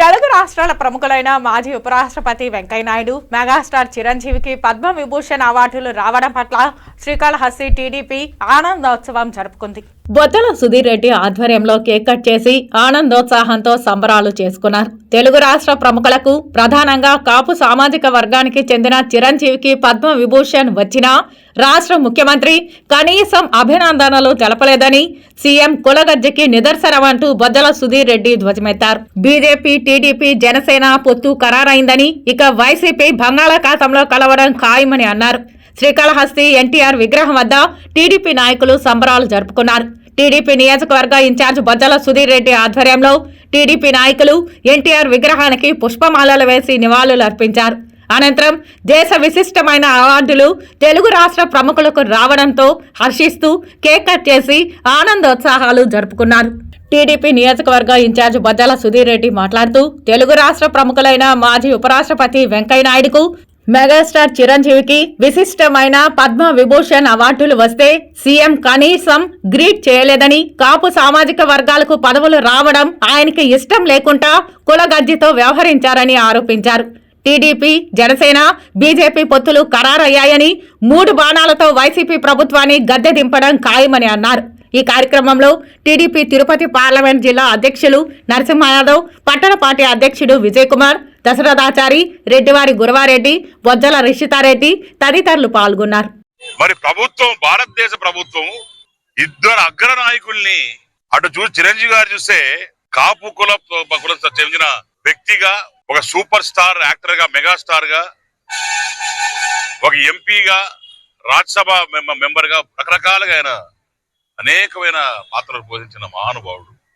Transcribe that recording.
తెలుగు రాష్ట్రాల ప్రముఖులైన మాజీ ఉపరాష్ట్రపతి వెంకయ్యనాయుడు మెగాస్టార్ చిరంజీవికి పద్మ విభూషణ్ అవార్డులు రావడం పట్ల శ్రీకాళహస్తి టీడీపీ ఆనందోత్సవం జరుపుకుంది. బొత్తుల సుధీర్ రెడ్డి ఆధ్వర్యంలో కేక్ కట్ చేసి ఆనందోత్సాహంతో సంబరాలు చేసుకున్నారు. తెలుగు రాష్ట్ర ప్రముఖులకు ప్రధానంగా కాపు సామాజిక వర్గానికి చెందిన చిరంజీవికి పద్మ విభూషణ్ వచ్చినా రాష్ట్ర ముఖ్యమంత్రి కనీసం అభినందనలు తెలపలేదని సీఎం కులగజ్జకి నిదర్శనమంటూ బొద్దల సుధీర్ రెడ్డి ధ్వజమెత్తారు. బీజేపీ టీడీపీ జనసేన పొత్తు ఖరారైందని ఇక వైసీపీ బంగాళాఖాతంలో కలవడం ఖాయమని అన్నారు. శ్రీకాళహస్తి ఎన్టీఆర్ విగ్రహం వద్ద టీడీపీ నాయకులు సంబరాలు జరుపుకున్నారు. టీడీపీ నియోజకవర్గ ఇన్ఛార్జ్ బొజ్జల సుధీర్ రెడ్డి ఆధ్వర్యంలో టీడీపీ నాయకులు ఎన్టీఆర్ విగ్రహానికి పుష్పమాలలు వేసి నివాళులు అర్పించారు అనంతరం దేశ విశిష్టమైన అవార్డులు తెలుగు రాష్ట్ర ప్రముఖులకు రావడంతో హర్షిస్తూ కేక్ కట్ చేసి ఆనందోత్సాహాలు జరుపుకున్నారు. టీడీపీ నియోజకవర్గ ఇన్ఛార్జ్ బద్దల సుధీర్ రెడ్డి మాట్లాడుతూ తెలుగు రాష్ట్ర ప్రముఖులైన మాజీ ఉపరాష్ట్రపతి వెంకయ్యనాయుడుకు మెగాస్టార్ చిరంజీవికి విశిష్టమైన పద్మ విభూషణ్ అవార్డులు వస్తే సీఎం కనీసం గ్రీట్ చేయలేదని కాపు సామాజిక వర్గాలకు పదవులు రావడం ఆయనకి ఇష్టం లేకుండా కులగజ్జితో వ్యవహరించారని ఆరోపించారు. టీడీపీ జనసేన బీజేపీ పొత్తులు ఖరారయ్యాయని మూడు బాణాలతో వైసీపీ ప్రభుత్వాన్ని గద్దె దింపడం ఖాయమని అన్నారు. ఈ కార్యక్రమంలో టీడీపీ తిరుపతి పార్లమెంట్ జిల్లా అధ్యక్షులు నరసింహ యాదవ్ పట్టణ పార్టీ అధ్యక్షుడు విజయ్ కుమార్ దశరథాచారి రెడ్డివారి గురవారెడ్డి బొజ్జల రిషితారెడ్డి తదితరులు పాల్గొన్నారు. మరి ప్రభుత్వం భారతదేశ ప్రభుత్వం ఇద్దరు అగ్ర నాయకుల్ని అటు చూసి చిరంజీవి గారు చూస్తే కాపు కుల కుల చెందిన వ్యక్తిగా ఒక సూపర్ స్టార్ యాక్టర్గా మెగాస్టార్గా ఒక ఎంపీగా రాజ్యసభ మెంబర్గా రకరకాలుగా ఆయన అనేకమైన పాత్రలు పోషించిన మహానుభావుడు.